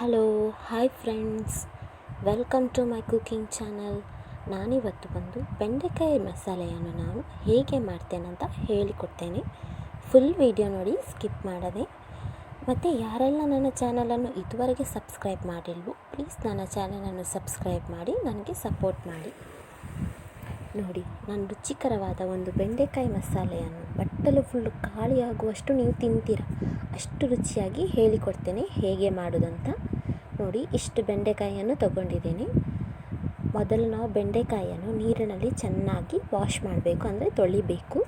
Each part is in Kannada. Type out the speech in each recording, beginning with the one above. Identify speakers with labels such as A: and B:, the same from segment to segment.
A: Hello, hi friends. Welcome to my cooking channel. ನಾನಿವತ್ತು ಬಂದು ಬೆಂಡೆಕಾಯಿ ಮಸಾಲೆಯನ್ನು ನಾನು ಹೇಗೆ ಮಾಡ್ತೇನಂತ ಹೇಳಿಕೊಡ್ತೇನೆ. ಫುಲ್ ವಿಡಿಯೋ ನೋಡಿ ಸ್ಕಿಪ್ ಮಾಡದೆ. ಮತ್ತು ಯಾರೆಲ್ಲ ನನ್ನ ಚಾನಲನ್ನು ಇದುವರೆಗೆ ಸಬ್ಸ್ಕ್ರೈಬ್ ಮಾಡಿಲ್ವೋ, ಪ್ಲೀಸ್ ನನ್ನ ಚಾನಲನ್ನು ಸಬ್ಸ್ಕ್ರೈಬ್ ಮಾಡಿ, ನನಗೆ ಸಪೋರ್ಟ್ ಮಾಡಿ. ನೋಡಿ ನಾನು ರುಚಿಕರವಾದ ಒಂದು ಬೆಂಡೆಕಾಯಿ ಮಸಾಲೆಯನ್ನು ಬಟ್ಟಲು ಫುಲ್ಲು ಖಾಲಿಯಾಗುವಷ್ಟು ನೀವು ತಿಂತೀರ? ಅಷ್ಟು ರುಚಿಯಾಗಿ ಹೇಳಿಕೊಡ್ತೇನೆ, ಹೇಗೆ ಮಾಡೋದಂತ. ನೋಡಿ, ಇಷ್ಟು ಬೆಂಡೆಕಾಯಿಯನ್ನು ತಗೊಂಡಿದ್ದೀನಿ. ಮೊದಲು ನಾವು ಬೆಂಡೆಕಾಯಿಯನ್ನು ನೀರಿನಲ್ಲಿ ಚೆನ್ನಾಗಿ ವಾಶ್ ಮಾಡಬೇಕು, ಅಂದರೆ ತೊಳಿಬೇಕು.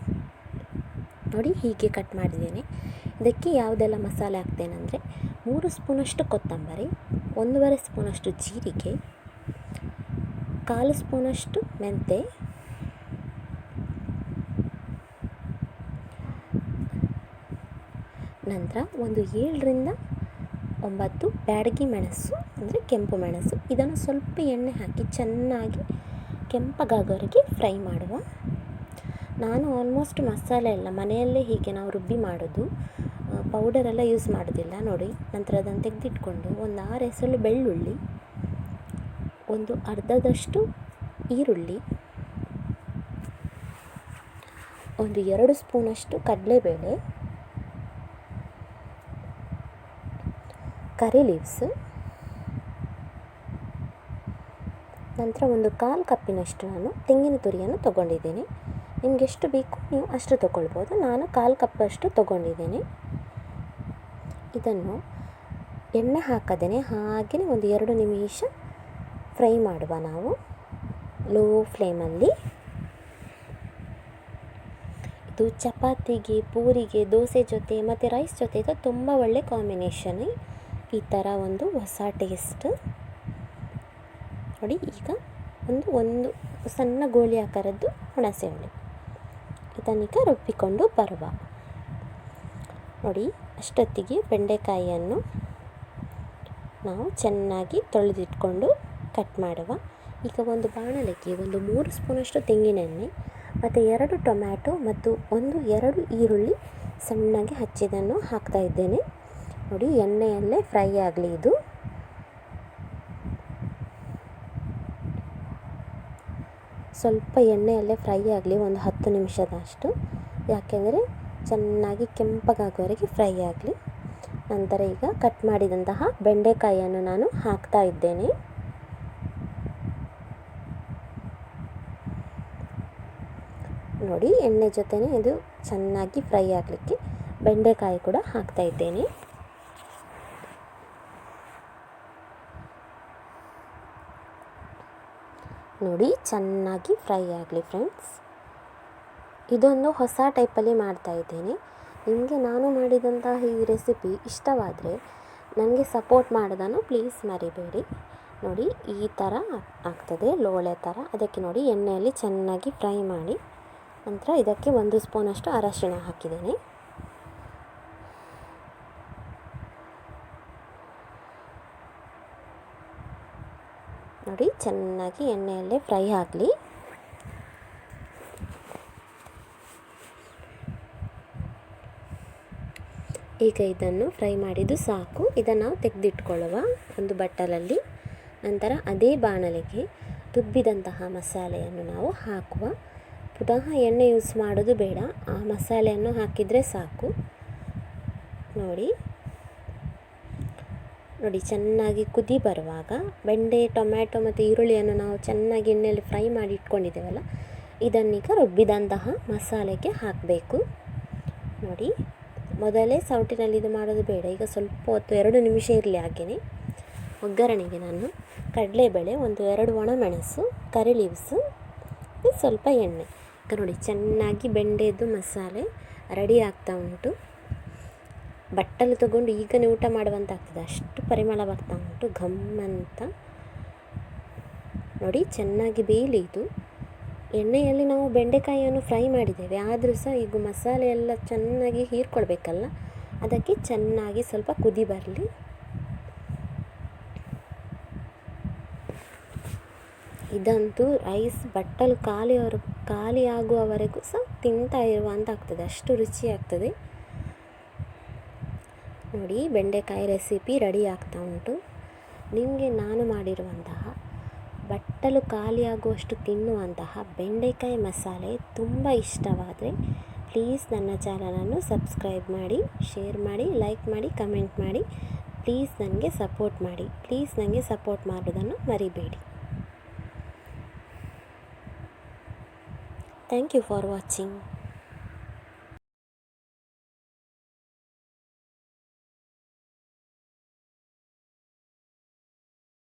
A: ನೋಡಿ, ಹೀಗೆ ಕಟ್ ಮಾಡಿದ್ದೇನೆ. ಇದಕ್ಕೆ ಯಾವುದೆಲ್ಲ ಮಸಾಲೆ ಹಾಕ್ತೇನೆಂದರೆ ಮೂರು ಸ್ಪೂನಷ್ಟು ಕೊತ್ತಂಬರಿ, ಒಂದೂವರೆ ಸ್ಪೂನಷ್ಟು ಜೀರಿಗೆ, ಕಾಲು ಸ್ಪೂನಷ್ಟು ಮೆಂತೆ ನಂತರ ಒಂದು ಏಳರಿಂದ ಒಂಬತ್ತು ಬ್ಯಾಡಗಿ ಮೆಣಸು, ಅಂದರೆ ಕೆಂಪು ಮೆಣಸು. ಇದನ್ನು ಸ್ವಲ್ಪ ಎಣ್ಣೆ ಹಾಕಿ ಚೆನ್ನಾಗಿ ಕೆಂಪಗಾಗೋವರೆಗೆ ಫ್ರೈ ಮಾಡುವ. ನಾನು ಆಲ್ಮೋಸ್ಟ್ ಮಸಾಲೆ ಎಲ್ಲ, ಮನೆಯಲ್ಲೇ ಹೀಗೆ ನಾವು ರುಬ್ಬಿ ಮಾಡೋದು ಪೌಡರೆಲ್ಲ ಯೂಸ್ ಮಾಡೋದಿಲ್ಲ, ನೋಡಿ. ನಂತರ ಅದನ್ನು ತೆಗೆದಿಟ್ಕೊಂಡು ಒಂದು ಆರು ಎಸಳು ಬೆಳ್ಳುಳ್ಳಿ, ಒಂದು ಅರ್ಧದಷ್ಟು ಈರುಳ್ಳಿ, ಒಂದು ಎರಡು ಸ್ಪೂನಷ್ಟು ಕಡಲೆಬೇಳೆ ಕರಿ ಲೀವ್ಸ್ ನಂತರ ಒಂದು ಕಾಲು ಕಪ್ಪಿನಷ್ಟು ನಾನು ತೆಂಗಿನ ತುರಿಯನ್ನು ತೊಗೊಂಡಿದ್ದೀನಿ. ನಿಮ್ಗೆ ಎಷ್ಟು ಬೇಕು ನೀವು ಅಷ್ಟು ತೊಗೊಳ್ಬೋದು. ನಾನು ಕಾಲು ಕಪ್ಪಷ್ಟು ತೊಗೊಂಡಿದ್ದೀನಿ. ಇದನ್ನು ಎಣ್ಣೆ ಹಾಕದೇ ಹಾಗೆಯೇ ಒಂದು ಎರಡು ನಿಮಿಷ ಫ್ರೈ ಮಾಡುವ ನಾವು. ಲೋ ಫ್ಲೇಮಲ್ಲಿ. ಇದು ಚಪಾತಿಗೆ, ಪೂರಿಗೆ, ದೋಸೆ ಜೊತೆ ಮತ್ತು ರೈಸ್ ಜೊತೆ, ಇದು ತುಂಬ ಒಳ್ಳೆ ಕಾಂಬಿನೇಷನ್. ಈ ಥರ ಒಂದು ಹೊಸ ಟೇಸ್ಟ್. ನೋಡಿ, ಈಗ ಒಂದು ಒಂದು ಸಣ್ಣ ಗೋಳಿ ಆಕಾರದ್ದು ಹುಣಸೆ ಹುಳಿ ಇದನ್ನೀಗ ರುಬ್ಬಿಕೊಂಡು ಬರುವ. ನೋಡಿ, ಅಷ್ಟೊತ್ತಿಗೆ ಬೆಂಡೆಕಾಯಿಯನ್ನು ನಾವು ಚೆನ್ನಾಗಿ ತೊಳೆದಿಟ್ಕೊಂಡು ಕಟ್ ಮಾಡುವ. ಈಗ ಒಂದು ಬಾಣಲೆಗೆ ಒಂದು ಮೂರು ಸ್ಪೂನಷ್ಟು ತೆಂಗಿನೆಣ್ಣೆ, ಮತ್ತು ಎರಡು ಟೊಮ್ಯಾಟೊ, ಮತ್ತು ಒಂದು, ಎರಡು ಈರುಳ್ಳಿ ಸಣ್ಣಗೆ ಹಚ್ಚಿದನ್ನು ಹಾಕ್ತಾ ಇದ್ದೇನೆ. ನೋಡಿ, ಎಣ್ಣೆಯಲ್ಲೇ ಫ್ರೈ ಆಗಲಿ ಇದು. ಸ್ವಲ್ಪ ಎಣ್ಣೆಯಲ್ಲೇ ಫ್ರೈ ಆಗಲಿ, ಒಂದು ಹತ್ತು ನಿಮಿಷದಷ್ಟು. ಯಾಕೆಂದರೆ ಚೆನ್ನಾಗಿ ಕೆಂಪಗಾಗೋವರೆಗೆ ಫ್ರೈ ಆಗಲಿ. ನಂತರ ಈಗ ಕಟ್ ಮಾಡಿದಂತಹ ಬೆಂಡೆಕಾಯಿಯನ್ನು ನಾನು ಹಾಕ್ತಾ ಇದ್ದೇನೆ. ನೋಡಿ, ಎಣ್ಣೆ ಜೊತೆನೇ ಇದು ಚೆನ್ನಾಗಿ ಫ್ರೈ ಆಗಲಿಕ್ಕೆ ಬೆಂಡೆಕಾಯಿ ಕೂಡ ಹಾಕ್ತಾ ಇದ್ದೇನೆ. ನೋಡಿ, ಚೆನ್ನಾಗಿ ಫ್ರೈ ಆಗಲಿ ಫ್ರೆಂಡ್ಸ್ ಇದೊಂದು ಹೊಸ ಟೈಪಲ್ಲಿ ಮಾಡ್ತಾ ಇದ್ದೇನೆ. ನಿಮಗೆ ನಾನು ಮಾಡಿದಂತಹ ಈ ರೆಸಿಪಿ ಇಷ್ಟವಾದರೆ ನನಗೆ ಸಪೋರ್ಟ್ ಮಾಡೋದನ್ನು ಪ್ಲೀಸ್ ಮರಿಬೇಡಿ. ನೋಡಿ, ಈ ಥರ ಆಗ್ತದೆ, ಲೋಳೆ ಥರ ಅದಕ್ಕೆ ನೋಡಿ, ಎಣ್ಣೆಯಲ್ಲಿ ಚೆನ್ನಾಗಿ ಫ್ರೈ ಮಾಡಿ ನಂತರ ಇದಕ್ಕೆ ಒಂದು ಸ್ಪೂನಷ್ಟು ಅರಶಿಣ ಹಾಕಿದ್ದೇನೆ. ನೋಡಿ, ಚೆನ್ನಾಗಿ ಎಣ್ಣೆಯಲ್ಲೇ ಫ್ರೈ ಆಗಲಿ. ಈಗ ಇದನ್ನು ಫ್ರೈ ಮಾಡಿದ್ದು ಸಾಕು. ಇದನ್ನು ತೆಗೆದಿಟ್ಕೊಳ್ಳುವ ಒಂದು ಬಟ್ಟಲಲ್ಲಿ. ನಂತರ ಅದೇ ಬಾಣಲೆಗೆ ರುಬ್ಬಿದಂತಹ ಮಸಾಲೆಯನ್ನು ನಾವು ಹಾಕುವ. ಪುನಃ ಎಣ್ಣೆ ಯೂಸ್ ಮಾಡೋದು ಬೇಡ. ಆ ಮಸಾಲೆಯನ್ನು ಹಾಕಿದರೆ ಸಾಕು. ನೋಡಿ. ನೋಡಿ, ಚೆನ್ನಾಗಿ ಕುದಿ ಬರುವಾಗ ಬೆಂಡೆ, ಟೊಮ್ಯಾಟೊ ಮತ್ತು ಈರುಳ್ಳಿಯನ್ನು ನಾವು ಚೆನ್ನಾಗಿ ಎಣ್ಣೆಯಲ್ಲಿ ಫ್ರೈ ಮಾಡಿ ಇಟ್ಕೊಂಡಿದ್ದೇವಲ್ಲ, ಇದನ್ನೀಗ ರುಬ್ಬಿದಂತಹ ಮಸಾಲೆಗೆ ಹಾಕಬೇಕು. ನೋಡಿ, ಮೊದಲೇ ಸೌಟಿನಲ್ಲಿ ಇದು ಮಾಡೋದು ಬೇಡ, ಈಗ ಸ್ವಲ್ಪ ಹೊತ್ತು, ಎರಡು ನಿಮಿಷ ಇರಲಿ ಹಾಗೆಯೇ ಒಗ್ಗರಣೆಗೆ ನಾನು ಕಡಲೆಬೇಳೆ, ಒಂದು ಎರಡು ಒಣಮೆಣಸು, ಕರಿ ಲೀವ್ಸು ಸ್ವಲ್ಪ ಎಣ್ಣೆ. ಈಗ ನೋಡಿ, ಚೆನ್ನಾಗಿ ಬೆಂಡೆದು ಮಸಾಲೆ ರೆಡಿ ಆಗ್ತಾ ಉಂಟು. ಬಟ್ಟಲು ತಗೊಂಡು ಈಗಲೇ ಊಟ ಮಾಡುವಂತ ಆಗ್ತದೆ ಅಷ್ಟು ಪರಿಮಳ ಬರ್ತಾ ಉಂಟು, ಘಮ್ ಅಂತ. ನೋಡಿ, ಚೆನ್ನಾಗಿ ಬೇಯಲಿ ಇದು ಎಣ್ಣೆಯಲ್ಲಿ ನಾವು ಬೆಂಡೆಕಾಯಿಯನ್ನು ಫ್ರೈ ಮಾಡಿದ್ದೇವೆ. ಆದರೂ ಸಹ ಈಗ ಮಸಾಲೆ ಎಲ್ಲ ಚೆನ್ನಾಗಿ ಹೀರ್ಕೊಳ್ಬೇಕಲ್ಲ? ಅದಕ್ಕೆ ಚೆನ್ನಾಗಿ ಸ್ವಲ್ಪ ಕುದಿ ಬರಲಿ. ಇದಂತೂ ರೈಸ್ ಬಟ್ಟಲು ಖಾಲಿಯವರು ಖಾಲಿ ಆಗುವವರೆಗೂ ಸಹ ತಿಂತಾ ಇರುವಂತ ಆಗ್ತದೆ ಅಷ್ಟು ರುಚಿ ಆಗ್ತದೆ ನೋಡಿ ಬೆಂಡೆಕಾಯಿ ರೆಸಿಪಿ ರೆಡಿ ಆಗ್ತಾ ಉಂಟು. ನಿಮಗೆ ನಾನು ಮಾಡಿರುವಂತಹ ಬಟ್ಟಲು ಖಾಲಿಯಾಗುವಷ್ಟು ತಿನ್ನುವಂತಹ ಬೆಂಡೆಕಾಯಿ ಮಸಾಲೆ ತುಂಬ ಇಷ್ಟವಾದರೆ ಪ್ಲೀಸ್ ನನ್ನ ಚಾನಲನ್ನು ಸಬ್ಸ್ಕ್ರೈಬ್ ಮಾಡಿ, ಶೇರ್ ಮಾಡಿ, ಲೈಕ್ ಮಾಡಿ, ಕಮೆಂಟ್ ಮಾಡಿ. ಪ್ಲೀಸ್ ನನಗೆ ಸಪೋರ್ಟ್ ಮಾಡಿ. ಪ್ಲೀಸ್ ನನಗೆ ಸಪೋರ್ಟ್ ಮಾಡೋದನ್ನು ಮರಿಬೇಡಿ. Thank you for watching.